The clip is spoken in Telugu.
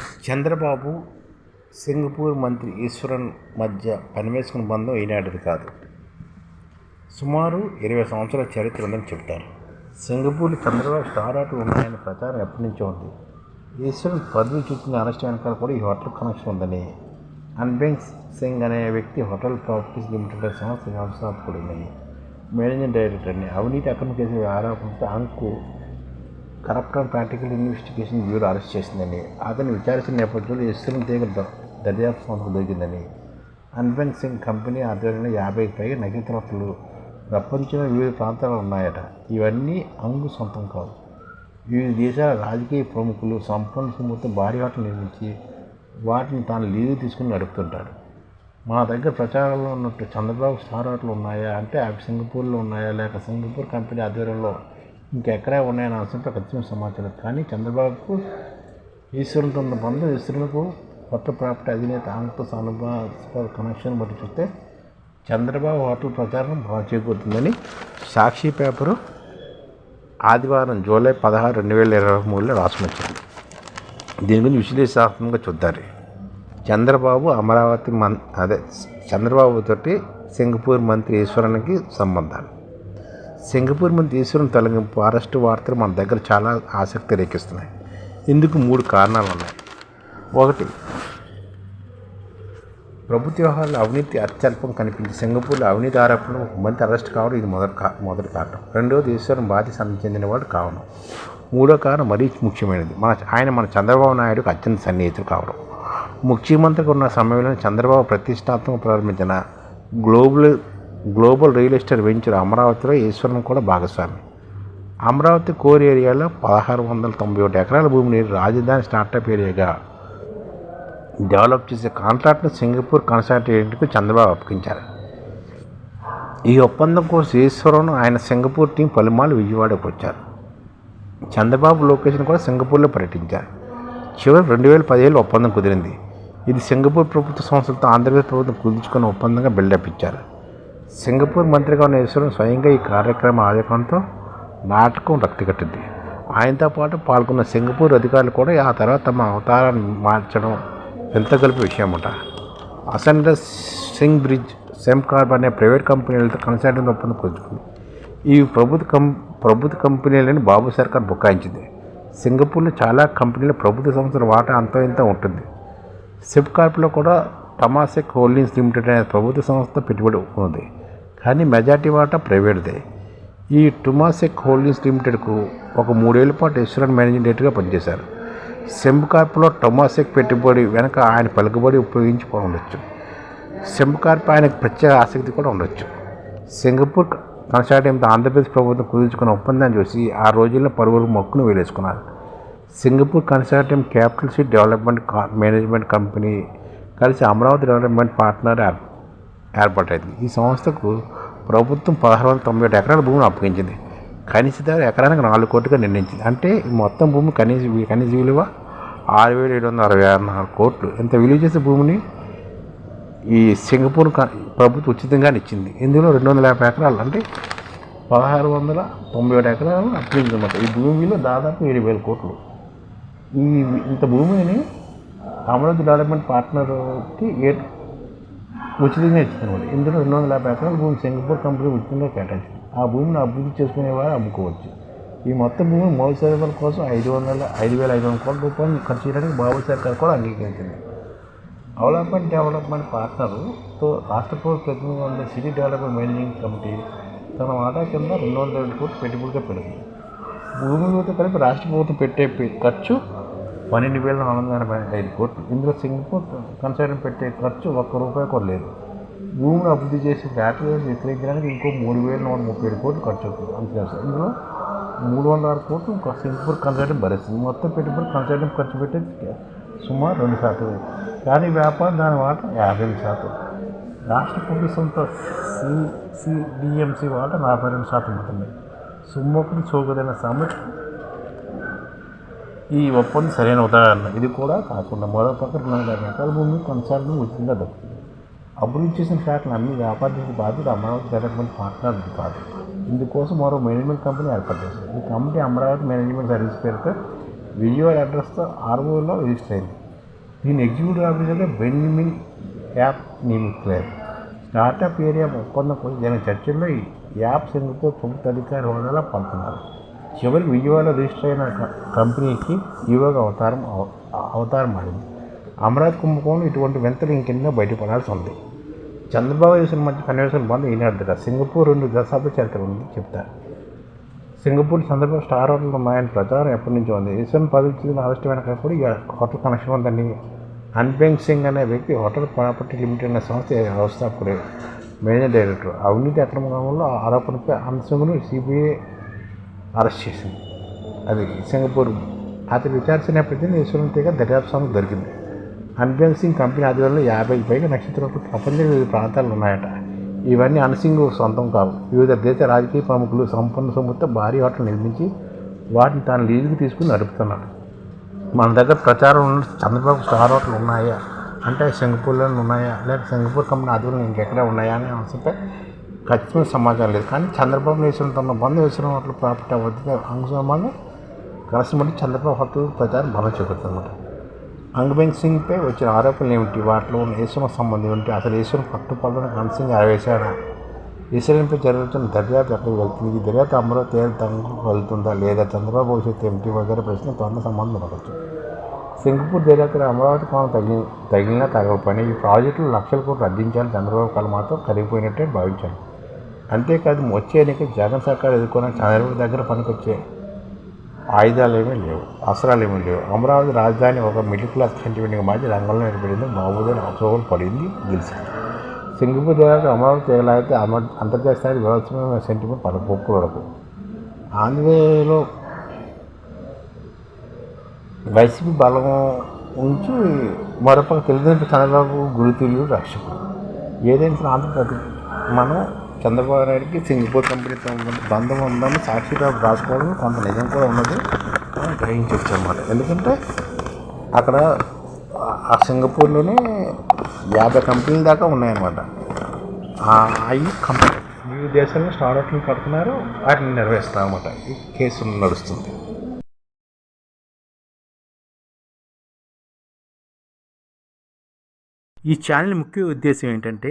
చంద్రబాబు సింగపూర్ మంత్రి ఈశ్వరన్ మధ్య పనివేసుకున్న బంధం ఈనాటిది కాదు. సుమారు ఇరవై సంవత్సరాల చరిత్ర ఉందని చెబుతారు. సింగపూర్లో చంద్రబాబు స్టార్ హోటల్ ఉన్నాయని ప్రచారం ఎప్పటి నుంచో ఉంది. ఈశ్వరన్ పదవి చూసిన అరెస్ట్ వెనకాల కూడా ఈ హోటల్ కనెక్షన్ ఉందని అన్బెంగ్ సింగ్ అనే వ్యక్తి హోటల్ ప్రాపర్టీస్ లిమిటెడ్ సంస్థ ఉన్నాయి మేనేజింగ్ డైరెక్టర్ని అవినీతి అక్రమ కేసు ఆరోపణతో అంకు corrupt and practical investigation bureau arrest చేసిందని అతను విచారించిన నేపథ్యంలో ఇస్రం తీగ దర్యాప్తు సంస్థ దొరికిందని. అన్బెంగ్ సింగ్ కంపెనీ ఆధ్వర్యంలో యాభైకి పైగా నకిలీ ప్రపంచంలో వివిధ ప్రాంతాలు ఉన్నాయట. ఇవన్నీ అంగు సొంతం కాదు వివిధ దేశాల రాజకీయ ప్రముఖులు సంపన్న సొమ్ముతో భారీ హోటల్ నిర్మించి వాటిని తాను లీజు తీసుకుని నడుపుతుంటాడు మా దగ్గర ప్రచారంలో ఉన్నట్టు చంద్రబాబు స్టార్ హోటల్ ఉన్నాయా అంటే అవి సింగపూర్లో ఉన్నాయా లేక సింగపూర్ కంపెనీ ఆధ్వర్యంలో ఇంకెక్కడే ఉన్నాయని అంశంపై ఖచ్చితంగా సమాచారం కానీ చంద్రబాబుకు ఈశ్వరునితో ఉన్న బంధం ఈశ్వరులకు కొత్త ప్రాపర్టీ అధినేత ఆంగ్తో అనుభవ కనెక్షన్ బట్టి చూస్తే చంద్రబాబు హోటల్ ప్రచారం బాగా చేకూరుతుందని సాక్షి పేపరు ఆదివారం జూలై పదహారు రెండు వేల ఇరవై మూడులో రాసుకొచ్చింది దీని గురించి విశ్లేషణాత్మకంగా చూద్దారు చంద్రబాబు అమరావతి మన్ అదే చంద్రబాబు తోటి సింగపూర్ మంత్రి ఈశ్వరునికి సంబంధాలు. సింగపూర్ మంత్రి ఈశ్వరం తొలగింపు అరెస్టు వార్తలు మన దగ్గర చాలా ఆసక్తి రేకిస్తున్నాయి ఇందుకు మూడు కారణాలు ఉన్నాయి. ఒకటి ప్రభుత్వ వ్యవహారాలు అవినీతి అత్యల్పం కనిపించి సింగపూర్లో అవినీతి ఆరోపణలు ఒక మంది అరెస్ట్ కావడం ఇది మొదటి కా మొదటి కారణం. రెండవది ఈశ్వరం బాధ్యత చెందినవాడు కావడం మూడో కారణం మరీ ముఖ్యమైనది. మన ఆయన మన చంద్రబాబు నాయుడుకు అత్యంత సన్నిహితులు కావడం. ముఖ్యమంత్రిగా ఉన్న సమయంలో చంద్రబాబు ప్రతిష్టాత్మక ప్రారంభించిన global global real estate venture అమరావతిలో ఈశ్వరం కూడా భాగస్వామి. అమరావతి కోర్ ఏరియాలో పదహారు వందల తొంభై ఒకటి ఎకరాల భూమిని రాజధాని స్టార్టప్ ఏరియాగా డెవలప్ చేసే కాంట్రాక్ట్ను సింగపూర్ కన్సల్టెంట్కు చంద్రబాబు అప్పగించారు. ఈ ఒప్పందం కోసం ఈశ్వరం ఆయన సింగపూర్ టీం పలుమార్లు విజయవాడకు వచ్చారు. చంద్రబాబు లొకేషన్ కూడా సింగపూర్లో పర్యటించారు. చివరి రెండు వేల పదిహేను ఒప్పందం కుదిరింది. ఇది సింగపూర్ ప్రభుత్వ సంస్థలతో ఆంధ్రప్రదేశ్ ప్రభుత్వం కుదుర్చుకున్న ఒప్పందంగా బిల్డప్ ఇచ్చారు. సింగపూర్ మంత్రిగా ఉన్న ఈశ్వరం స్వయంగా ఈ కార్యక్రమ ఆయోజకంతో నాటకం రక్తికట్టింది ఆయనతో పాటు పాల్గొన్న సింగపూర్ అధికారులు కూడా ఆ తర్వాత తమ అవతారాన్ని మార్చడం ఎంత కలిపి విషయం అట Ascendas Singbridge Sembcorp అనే ప్రైవేట్ కంపెనీలతో కన్సల్టెంట్ ఒప్పందం కుదుర్చుకుంది ఈ ప్రభుత్వ కం ప్రభుత్వ కంపెనీలని బాబు సర్కార్ బుకాయించింది. సింగపూర్లో చాలా కంపెనీలు ప్రభుత్వ సంస్థల వాటా అంతో ఇంత ఉంటుంది. సిప్కార్ప్లో కూడా టమాసెక్ హోల్డింగ్స్ లిమిటెడ్ అనే ప్రభుత్వ సంస్థ పెట్టుబడి ఉంది. కానీ మెజార్టీ వాటా ప్రైవేట్దే. ఈ టుమాసెక్ హోల్డింగ్స్ లిమిటెడ్కు ఒక మూడేళ్ళ పాటు ఇన్సూరెన్స్ మేనేజింగ్ డైరెక్టర్గా పనిచేశారు. సెంబ్కార్ప్లో టొమాసెక్ పెట్టుబడి వెనక ఆయన పలుకుబడి ఉపయోగించి ఉండొచ్చు సెంబ్కార్ప్ ఆయనకు ప్రత్యేక ఆసక్తి కూడా ఉండొచ్చు. సింగపూర్ కన్సార్టియంతో ఆంధ్రప్రదేశ్ ప్రభుత్వం కుదుర్చుకున్న ఒప్పందాన్ని చూసి ఆ రోజుల్లో పలువురు మొక్కును వేలేసుకున్నారు. Singapore consortium capital city development management company కలిసి అమరావతి డెవలప్మెంట్ పార్ట్నర్ ఏర్పాటైంది. ఈ సంస్థకు ప్రభుత్వం పదహారు వందల తొంభై ఏడు ఎకరాల భూమిని అప్పగించింది. కనీస ధర ఎకరానికి నాలుగు కోట్లుగా నిర్ణయించింది. అంటే మొత్తం భూమి కనీస కనీస విలువ ఆరు వేల ఏడు వందల అరవై ఆరు నాలుగు కోట్లు. ఇంత విలువ చేసే భూమిని ఈ సింగపూర్ ప్రభుత్వం ఉచితంగా ఇచ్చింది. ఇందులో రెండు వందల యాభై ఎకరాలు అంటే పదహారు వందల తొంభై ఏడు ఎకరాలు అప్పగిందన్నమాట ఈ భూమి విలువ దాదాపు ఏడు వేల కోట్లు. ఈ ఇంత భూమిని అమరావతి డెవలప్మెంట్ పార్ట్నర్కి ఏ ఉచితంగా ఇచ్చిందన్నమాట ఇందులో రెండు వందల యాభై ఎకరాల భూమి సింగపూర్ కంపెనీ ఉచితంగా కేటాయించింది. ఆ భూమిని అభివృద్ధి చేసుకునేవారు అమ్ముకోవచ్చు. ఈ మొత్తం భూమి మౌలిక సదుపాయాల కోసం ఐదు వందల ఐదు వేల ఐదు వందల కోట్ల రూపాయలు ఖర్చు చేయడానికి బాబు సర్కార్ కూడా అంగీకరించింది. డెవలప్మెంట్ డెవలప్మెంట్ పార్ట్నర్తో రాష్ట్ర ప్రభుత్వం ఉండే సిటీ డెవలప్మెంట్ మేనేజింగ్ కమిటీ తన వాటా కింద రెండు వందల కోట్లు పెట్టుబడిగా పెడుతుంది భూమి కలిపి రాష్ట్ర ప్రభుత్వం పెట్టే ఖర్చు పన్నెండు వేల నాలుగు వందల ఎనభై ఐదు కోట్లు. ఇందులో సింగపూర్ కన్సర్న్ పెట్టే ఖర్చు ఒక్క రూపాయి కూడా లేదు. భూమిని అభివృద్ధి చేసి ఫ్యాక్టరీ విక్రయించడానికి ఇంకో మూడు వేల నూట ముప్పై ఏడు కోట్లు ఖర్చు అవుతుంది. అంతే సార్? ఇందులో మూడు వందల ఆరు కోట్లు సింగపూర్ కన్సల్టెంట్ భరిస్తుంది. మొత్తం పెట్టుబడి కన్సల్టెంట్ ఖర్చు పెట్టేది సుమారు రెండు శాతం. కానీ వ్యాపారం దాని వాటా యాభై ఐదు శాతం. రాష్ట్ర ప్రభుత్వంతో సిసిడిఎంసి వాటా నలభై రెండు శాతం ఉంటుంది సుమ్మకుడు చోకదైన సమస్య ఈ ఒప్పందం సరైన ఉదాహరణ. ఇది కూడా కాకుండా మరో పక్క రెండు ఎకరాల భూమి కొనసాగడం ఉచితంగా దక్కుతుంది అభివృద్ధి చేసిన ఫ్లాట్లను అన్ని వ్యాపార బాధ్యత అమరావతి డెవలప్మెంట్ పార్ట్నర్ కాదు. ఇందుకోసం మరో మేనేజ్మెంట్ కంపెనీ ఏర్పాటు చేశారు ఈ కంపెనీ అమరావతి మేనేజ్మెంట్ సర్వీస్ పేరుతో విజయవాడ అడ్రస్తో ఆర్ఓలో రిజిస్టర్ అయింది. దీని ఎగ్జిక్యూటివ్ ఆఫీసర్గా బెన్యమిన్ యాప్ నియమితున్నారు స్టార్టప్ ఏరియా ఒప్పందం కోసం జరిగిన చర్చల్లో ఈ యాప్ సింగపూర్ ప్రభుత్వ అధికారి హోదాలో పంపుతున్నారు చివరికి విజయవాడ రిజిస్టర్ అయిన క- కంపెనీకి ఈవోగా అవతారం అవ- అవతారం మారింది. అమరావతి కుంభకోణం ఇటువంటి వింతలు ఇంకెన్నో బయటపడాల్సి ఉంది. చంద్రబాబు దేశం మధ్య కన్వర్షన్ బంద్ ఈనాడుగా సింగపూర్ రెండు దశాబ్ద చరిత్ర ఉంది చెప్తారు. సింగపూర్ చంద్రబాబు స్టార్ హోటల్ ఉన్నాయని ప్రచారం ఎప్పటి నుంచో ఉంది. దేశం పదవి అరెస్ట్ వెనక కూడా ఈ హోటల్ కనెక్షన్ ఉందని అన్బెంగ్ సింగ్ అనే వ్యక్తి హోటల్ ప్రాపర్టీ లిమిటెడ్ అనే సంస్థ వ్యవస్థాపకుడు మేనేజర్ డైరెక్టర్ అవినీతి అక్రమంలో ఆరోపణపై అంశంను సిబిఐ అరెస్ట్ చేసింది. అది సింగపూర్ అతని విచారించిన నేపథ్యంలో యశ్వంతిగా దర్యాప్తు సంస్థ దొరికింది. అన్బెన్ సింగ్ కంపెనీ ఆధ్వర్యంలో యాభై పైగా నక్షత్రాలు ప్రపంచ వివిధ ప్రాంతాలు ఉన్నాయట. ఇవన్నీ అన్సింగ్ సొంతం కావు. వివిధ దేశ రాజకీయ ప్రముఖులు సంపన్న సొమ్ముతో భారీ హోటల్ నిర్మించి వాటిని తాను లీజుకి తీసుకుని నడుపుతున్నాడు. మన దగ్గర ప్రచారం ఉన్న చంద్రబాబు స్టార్ హోటల్ ఉన్నాయా? అంటే సింగపూర్లో ఉన్నాయా? లేక సింగపూర్ కంపెనీ ఆధ్వర్యంలో ఇంకెక్కడ ఉన్నాయా? అనే అంశంపై ఖచ్చితమైన సమాచారం లేదు. కానీ చంద్రబాబు నేషన్తో ఉన్న బంధు వేసిన హోటల్ ప్రాపర్టీ అవ్వద్దు అంశంగా కలిసి మళ్ళీ చంద్రబాబు హోటల్ ప్రచారం బలం చూపుతుందన్నమాట అంగబెంగ్ సింగ్పై వచ్చిన ఆరోపణలు ఏమిటి? వాటిలో ఉన్న ఈశ్వరం సంబంధం ఏమిటి? అసలు ఈశ్వరం పట్టుపల్లని హన్సింగ్ ఆవేశాడా? ఈశ్వరంపై జరుగుతున్న దర్యాప్తు ఎక్కడికి వెళ్తుంది? ఈ దర్యాప్తు అమరావతి తంగు వెళ్తుందా లేదా? చంద్రబాబు భవిష్యత్తు ఏమిటి? వగేరే ప్రశ్న తొందర సంబంధం ఉండవచ్చు సింగపూర్ దర్యాప్తులో అమరావతి కోణం తగిలి తగిలినా తగలపని ఈ ప్రాజెక్టులు లక్షల కోట్లు రద్దించాలని చంద్రబాబు కళ మాత్రం కరిగిపోయినట్టే భావించాను అంతేకాదు వచ్చే ఎన్నిక జగన్ సర్కార్ ఎదుర్కొన్న చంద్రబాబు దగ్గర పనికొచ్చే ఆయుధాలు ఏమీ లేవు అవసరాలు ఏమీ లేవు. అమరావతి రాజధాని ఒక మిడిల్ క్లాస్ సెంటిమెంట్గా మార్చి రంగంలో నిలబడింది. మహబూద్ అశోకులు పడింది గెలిచింది. సింగపూర్ దగ్గర అమరావతి తెగలాగితే అమ అంతర్జాతీయ స్థాయి వ్యవస్థమైన సెంటిమెంట్ పడ పొప్పులకు ఆంధ్రలో వైసీపీ బలం ఉంచి మరొక తెలుగుదేశం చంద్రబాబు గురుతులు రక్షకుడు. ఏదైనా ఆంధ్రప్రదేశ్ మనం చంద్రబాబు నాయుడికి సింగపూర్ కంపెనీతో బంధం ఉందని సాక్షిగా రాసుకోవడం కొంత నిజం కూడా ఉన్నది గ్రహించవచ్చు అన్నమాట ఎందుకంటే అక్కడ ఆ- సింగపూర్లోనే యాభై కంపెనీల దాకా ఉన్నాయన్నమాట. అవి కంపెనీ ఈ దేశాల్లో స్టార్ట్అప్లు కడుతున్నారు వాటిని నెరవేరుస్తారు అన్నమాట ఈ కేసు నడుస్తుంది. ఈ ఛానల్ ముఖ్య ఉద్దేశం ఏంటంటే